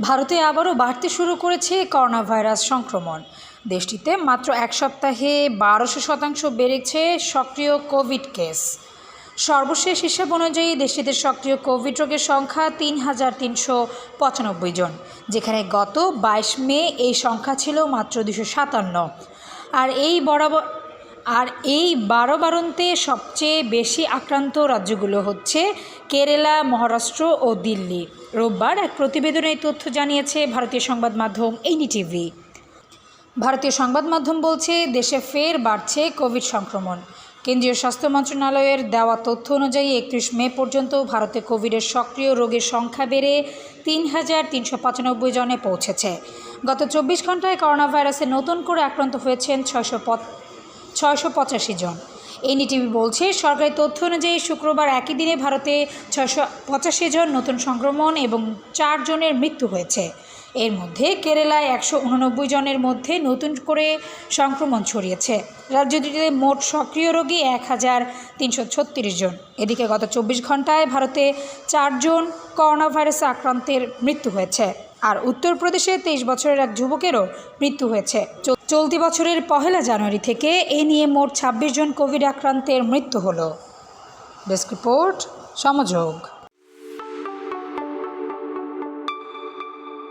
ভারতে আবারও বাড়তে শুরু করেছে করোনা ভাইরাস সংক্রমণ। দেশটিতে মাত্র এক সপ্তাহে বারোশো শতাংশ বেড়েছে সক্রিয় কোভিড কেস। সর্বশেষ হিসাব অনুযায়ী দেশটিতে সক্রিয় কোভিড রোগের সংখ্যা তিন হাজার তিনশো পঁচানব্বই জন, যেখানে গত বাইশ মে এই সংখ্যা ছিল মাত্র দুশো সাতান্ন। আর এই বরাবর আর এই বারো বারন্তে সবচেয়ে বেশি আক্রান্ত রাজ্যগুলো হচ্ছে কেরালা, মহারাষ্ট্র ও দিল্লি। রোববার এক প্রতিবেদনে এই তথ্য জানিয়েছে ভারতীয় সংবাদ মাধ্যম এনডিটিভি ভারতীয় সংবাদ মাধ্যম বলছে, দেশে ফের বাড়ছে কোভিড সংক্রমণ। কেন্দ্রীয় স্বাস্থ্য মন্ত্রণালয়ের দেওয়া তথ্য অনুযায়ী একত্রিশ মে পর্যন্ত ভারতে কোভিডের সক্রিয় রোগীর সংখ্যা বেড়ে তিন হাজার তিনশো পঁচানব্বই জনে পৌঁছেছে। গত চব্বিশ ঘন্টায় করোনা ভাইরাসে নতুন করে আক্রান্ত হয়েছেন ছয়শো ছয়শো পঁচাশি জন। এনডিটিভি বলছে, সরকারি তথ্য অনুযায়ী শুক্রবার একই দিনে ভারতে ছয়শো পঁচাশি জন নতুন সংক্রমণ এবং চার জনের মৃত্যু হয়েছে। এর মধ্যে কেরালায় একশো উননব্বই জনের মধ্যে নতুন করে সংক্রমণ ছড়িয়েছে। রাজ্যটিতে মোট সক্রিয় রোগী এক হাজার তিনশো ছত্রিশ জন। এদিকে গত চব্বিশ ঘন্টায় ভারতে চারজন করোনা ভাইরাসে আক্রান্তের মৃত্যু হয়েছে। আর উত্তরপ্রদেশে তেইশ বছরের এক যুবকেরও মৃত্যু হয়েছে। চল- চলতি বছরের পহেলা জানুয়ারি থেকে এ নিয়ে মোট ছাব্বিশ জন কোভিড আক্রান্তের মৃত্যু হল। Desk report সমযোগ।